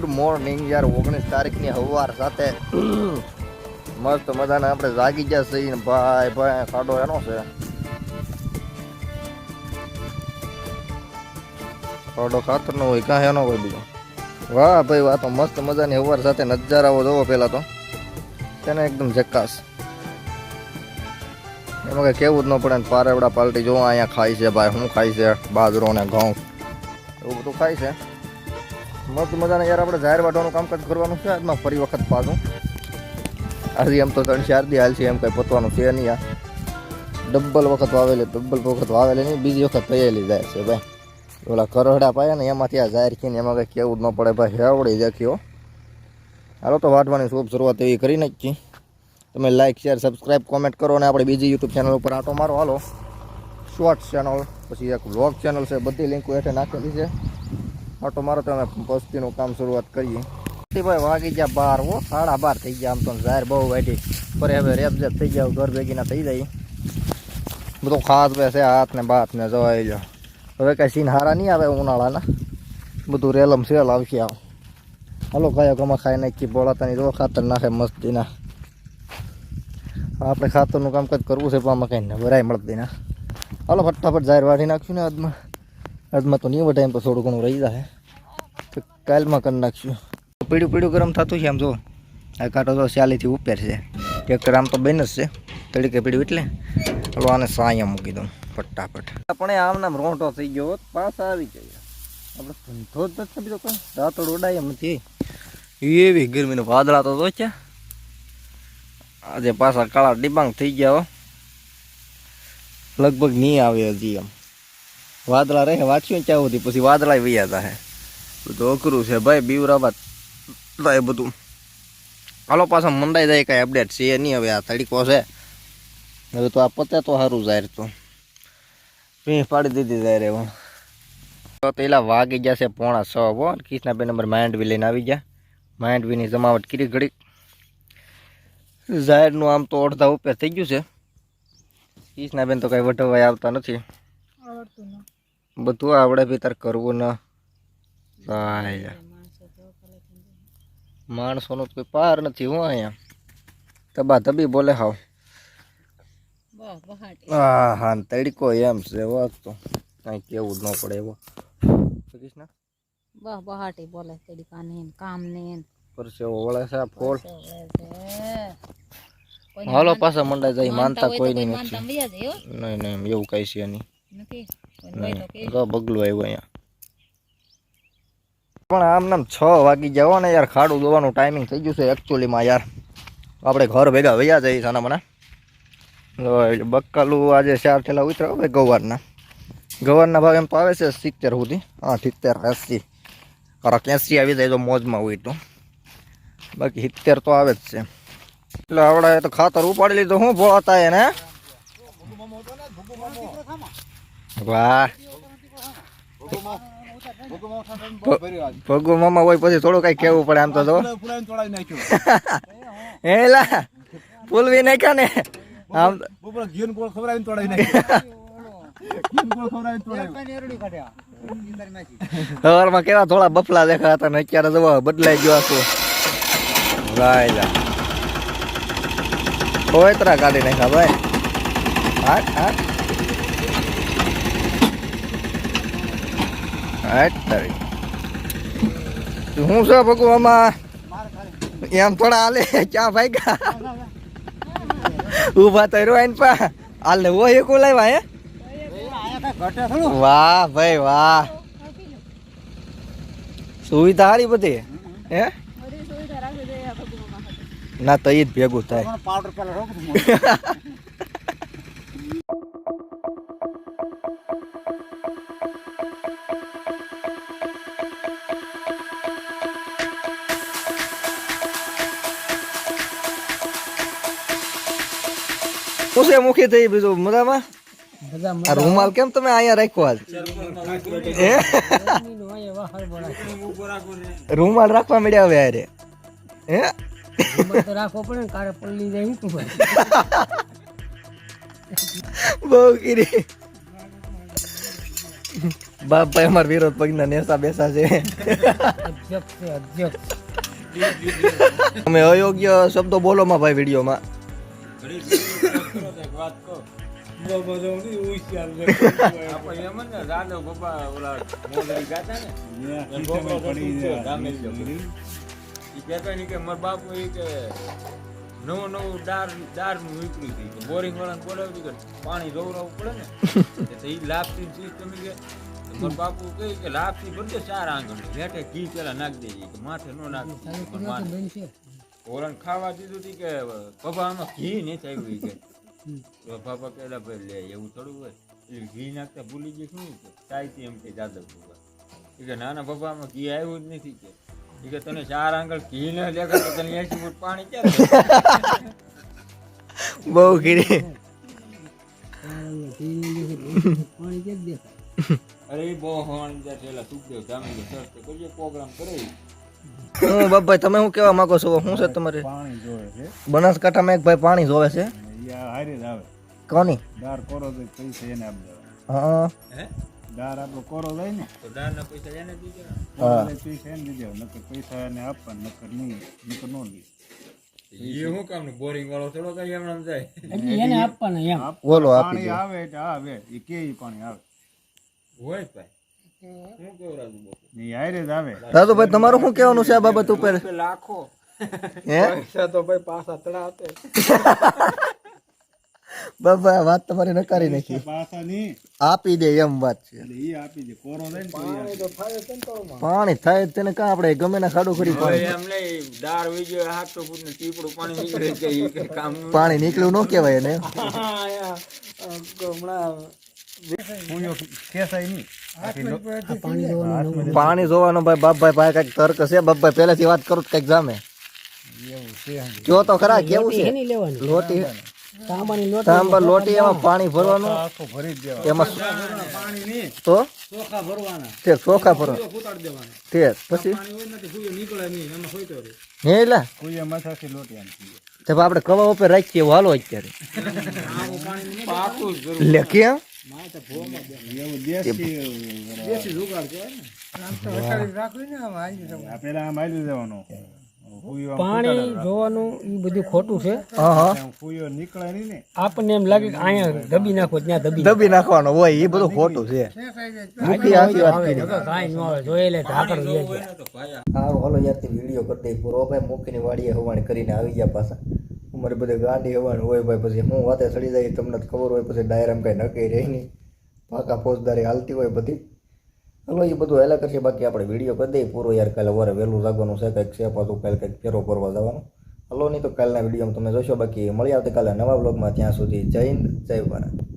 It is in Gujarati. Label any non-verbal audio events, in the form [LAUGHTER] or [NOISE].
ગુડ મોર્નિંગ યાર. ઓગણીસ તારીખની હવાર સાથે [CLEARS THROAT] મસ્ત મજાના આપણે જાગી ગયા છીએ ભાઈ ભાઈ સાડો એનો છે. ખાડો ખાતરનો હોય ક્યાં એનો હોય બીજો. વાહ, ભાઈ, વાહ, તો મસ્ત મજાની હવાર સાથે નજારાઓ જોવો પહેલાં તો. તેને એકદમ જક્કાસ એમાં કઈ કેવું જ ન પડે પારેવડા પાલટી જોવા અહીંયા ખાય છે, ભાઈ, શું ખાય છે? બાજરો ને ઘઉં. એવું બધું ખાય છે. મસ્ત મજાના યાર આપણે જાહેર વાટવાનું કામકાજ કરવાનું છે. આજમાં ફરી વખત પાછું. આજે એમ તો ત્રણ ચાર દી હાલ છે, એમ કંઈ પતવાનું છે નહીં આ. ડબલ વખત વાવેલી, ડબલ વખત વાવેલી નહીં, બીજી વખત થયેલી જાય છે ભાઈ. ઓલા કરહડા પાયા ને એમાંથી આ જાહેર કહીને એમાં કંઈ કેવું ન પડે ભાઈ. હેવડી દેખ્યો હાલો તો વાટવાની શુભ શરૂઆત એવી કરી નાખી તમે લાઇક શેર સબસ્ક્રાઈબ કોમેન્ટ કરો અને આપણે બીજી યુટ્યુબ ચેનલ ઉપર આટો મારો. હાલો. શોર્ટ્સ ચેનલ પછી એક વ્લોગ ચેનલ છે, બધી લિંકો હેઠળ નાખેલી છે. આટો મારો તો અમે પસ્તીનું કામ શરૂઆત કરીએ. ભાઈ વાગી ગયા બાર, હો, સાડા બાર થઈ ગયા આમ તો જાહેર બહુ વાઢી. પર હવે રેપ જેપ થઈ ગયા, ઘર ભેગીના થઈ જાય. બધું ખાસ બેસે હાથ ને બાથ ને જવાઈ લો હવે કાંઈ સીન હારા નહીં આવે ઉનાળાના. બધું રેલમ સેલ આવશે આવ હાલો કયો ગમા ખાઈ નાખી બોળાતાની જો ખાતર નાખે મસ્તીના. આપણે ખાતરનું કામકાજ કરવું છે, પણ આમાં કંઈ ભરાય મળતી ના. હાલો, ફટાફટ જાહેર વાઢી નાખ્યું ને આજમાં આજમાં તો નહીં ટાઈમ પર થોડું ઘણું રહી જાય તો કાલમાં કરી નાખશું. પીડું પીડું ગરમ થતું છે આમ જો. આ કાંટો તો ચાલીથી ઉપર છે. ટ્રેક્ટર આમ તો બેન જ છે. તડીકે પીડ્યું એટલે. ચાલો આને સાયા મૂકી દઉં, ફટાફટ. પણ આમ નામ રોંટો થઈ ગયો પાછા આવી ગયો આપણે ધંધો જ નથી બીજો કોઈ. રાતોડ ઉડાય એમ નથી. એવી ગરમીનો વાદળા તો છે. આજે પાછા કાળા ડિબાંગ થઈ ગયા લગભગ નહીં આવે હજી એમ. વાદળા રહે, વાંચ્યું ત્યાં સુધી. પછી વાદળા વૈયા હતા બધું અઘરું છે ભાઈ બીવરાબાદ એ બધું. હાલો, પાછા મંડાઈ જાય, કાંઈ અપડેટ છે નહીં હવે, આ તડીકો છે. હવે તો આ પતે તો સારું જાય તો. ભીં પાડી દીધી જાય રે હું તો પેલા વાગી ગયા છે પોણા છ, હો. કિસના બે નંબર માંડવી લઈને આવી ગયા. માંડવીની જમાવટ કરી ઘડી જાહેરનું આમ તો અડધા ઉપર થઈ ગયું છે. કિસના બેન તો કાંઈ વઢવાય આવતા નથી. બધું આવડે બી તાર કરવું ના. થાય માણસોનો કોઈ પાર નથી હું અહીંયા. તબા તબી બોલે હાવ. હા હા તડકો એમ છે વાત તો. કાંઈ કેવું જ ન પડે એવો. કૃષ્ણ બહ બહાટી બોલે તડકા ને કામ ને. પરસેવો વળે છે ફોલ. હાલો પાછા મંડાઈ જાય માનતા કોઈ નહીં નહીં નહીં એવું કઈ છે નહીં. તો બગલું આવ્યું અહીંયા. પણ આમ નામ છ વાગી જવો ને યાર ખાડું દોવાનું ટાઈમિંગ થઈ ગયું છે એકચ્યુઅલીમાં યાર. આપણે ઘર ભેગા વૈયા જઈએ સાના મને. બક્કાલું આજે ચાર થેલા ઉતરા હવે ગવારના. ગવારના ભાવ એમ તો આવે છે સિત્તેર સુધી. હા સિત્તેર એસી. કરાક એસી આવી જાય તો મોજમાં હોય તો. બાકી સિત્તેર તો આવે જ છે. એટલે આવડે તો ખાતર ઉપાડી લીધું શું ભોળાતા એને. વાહ. ભગુ મામા હોય પછી થોડું કઈ કેવું પડે આમ તો જો. [LAUGHS] હેલા ફૂલવી ને. આમ [LAUGHS] સવારમાં કેવા થોડા બફલા દેખાતા ને અત્યારે જવા બદલાઈ ગયો છું રાયલા કોયતરા કાઢી નાખ્યા ભાઈ? હા હાટ. તારી. શું છે ભગુ આમાં? એમ થોડા હાલે ચા ભાઈ ગા ઊભા તો રહ્યો પા. હાલ લેવો વો એક લાવ્યા હે? વાહ ભાઈ વાહ. સુવિધા સારી બધી હે? ના તો એ જ ભેગું થાય. પાવડર પેલા [LAUGHS] છે મુખી થઈ બીજું મજામાં? આ રૂમાલ કેમ તમે અહીંયા રાખ્યો આજ? રૂમાલ રાખવા મળ્યા હવે અરે હે? રાખવો પડે ને કારે પલ્લી જાય બહુ કીરી બાપભાઈ અમાર વિરોધ પગના નેસા બેસા છે. તમે અયોગ્ય શબ્દો બોલો માં ભાઈ વિડીયોમાં. આપણે એમ જ ને રાધવ બાબા ઓલા મોગરી ગાતા ને એમ છોકરો તો શું થયો? ધામેલ જો. ઈ કહેતા નહીં કે મારા બાપુ એ કે નવું નવું દાર નીકળ્યું હતું બોરિંગ વાળાને બોલાવ્યું કે પાણી જોવરાવવું પડે ને એ લાપસી સિસ્ટમ કે મારા બાપુ કહે કે લાભથી બધે ચાર આંગણ લેટે ઘી પેલા નાખી દેજે કે માથે નો નાખી ઓરણ ખાવા દીધું હતું કે આમાં ઘી નહીં થયું કે તો પપ્પા ભાઈ લે એવું થોડું હોય. એટલે ઘી નાખતા ભૂલી ગઈ શું કે ચાયથી એમ કે જાદવ ભૂવા એ કે નાના પપ્પા ઘી આવ્યું જ નથી કે. એ કે તને ચાર આંગળ ઘી ન દેખાય તો તને એસી ફૂટ પાણી ક્યાં [LAUGHS] બહુ ગીરી પાણી કે દેખાય અરે બહુ ત્યાં થયેલા સુખદેવ જામી કે સર તો કરીએ પ્રોગ્રામ કરે હું બાપભાઈ તમે શું કહેવા માંગો છો? શું છે તમારે? પાણી જોવે છે. બનાસકાંઠામાં એક ભાઈ પાણી જોવે છે. હારે જ આવે. કોની? દાર કોરો તો પૈસા એને આપી દેવાના હા. હે? દાર આપણો કોરો જાય ને તો દારના પૈસા એને દીધા પૈસા એને દીધે નકર પૈસા એને આપવાના નકર નહીં નકર નો લે. એ હું કામ બોરિંગ વાળો થોડો કઈ એમ જાય? એટલે એને આપવાના એમ. બોલો આપી પાણી આવે એટલે આવે એ કે ઈ પાણી આવે. હોય જ ભાઈ. કેવું ને રાજુભાઈ તમારું શું કહેવાનું છે આ બાબત ઉપર? લાખો. હે? [LAUGHS] બાબા વાત તમારી નકારી નાખી. આપી દે એમ વાત છે. પાણી થાય તેને કા આપણે ગમે ના ખાડો કરી પાણી? નીકળ્યું ન કેવાય એને. [LAUGHS] પાણી જોવાનું ભાઈ બાપભાઈ ભાઈ કંઈક તર્ક છે? બાપભાઈ પેલાથી વાત કરું તો કંઈક જામે. એવું છે. કયો તો ખરા કેવું છે? લોટ તાંબા લોટી એમાં પાણી ભરવાનું? ભરી એમાં પાણી તો? ચોખા ભરવાના. તે ચોખા ભરો. તે પછી? હે એલા કુઈએ માથાથી લોટી તે આપણે કવા ઉપર રાખીએ હાલો અત્યારે. લે કેમ? દેશી આ પેલા આમ કુઈઓ આમ પાણી જોવાનું એ બધું ખોટું છે. હા હા આમ કુઈઓ નીકળે નહીં ને. આપણને એમ લાગે કે અહીંયા દબી નાખો ત્યાં દબી દબી નાખવાનો હોય એ બધું ખોટું છે. મુખી આખી વાત કરી. કાંઈ ન આવે જોયેલે ઢાંકણ લઈ ગયા. હા હાલો યારથી વીડિયો કરી દઈ પૂરો ભાઈ મૂકીને વાડીએ હવાણ કરીને આવી ગયા પાછા. અમારે બધે ગાંડી હવાણ હોય ભાઈ પછી હું વાતે ચડી જાય તમને ખબર હોય પછી ડાયરામ કઈ નક્કી રહી નહીં. પાકા ફોજદારી હાલતી હોય બધી. હલો એ બધું હેલા કરશે. બાકી આપણે વીડિયો કરી દઈએ. પૂરો યાર, કાલે વરે વહેલું લાગવાનું છે, કંઈક છે, પાછું કાલે કંઈક ફેરો કરવા જવાનું. હલો, નહીં તો કાલના વિડીયોમાં તમે જોશો. બાકી મળી આવતીકાલે નવા બ્લોગમાં ત્યાં સુધી જય હિન્દ, જય ભારત.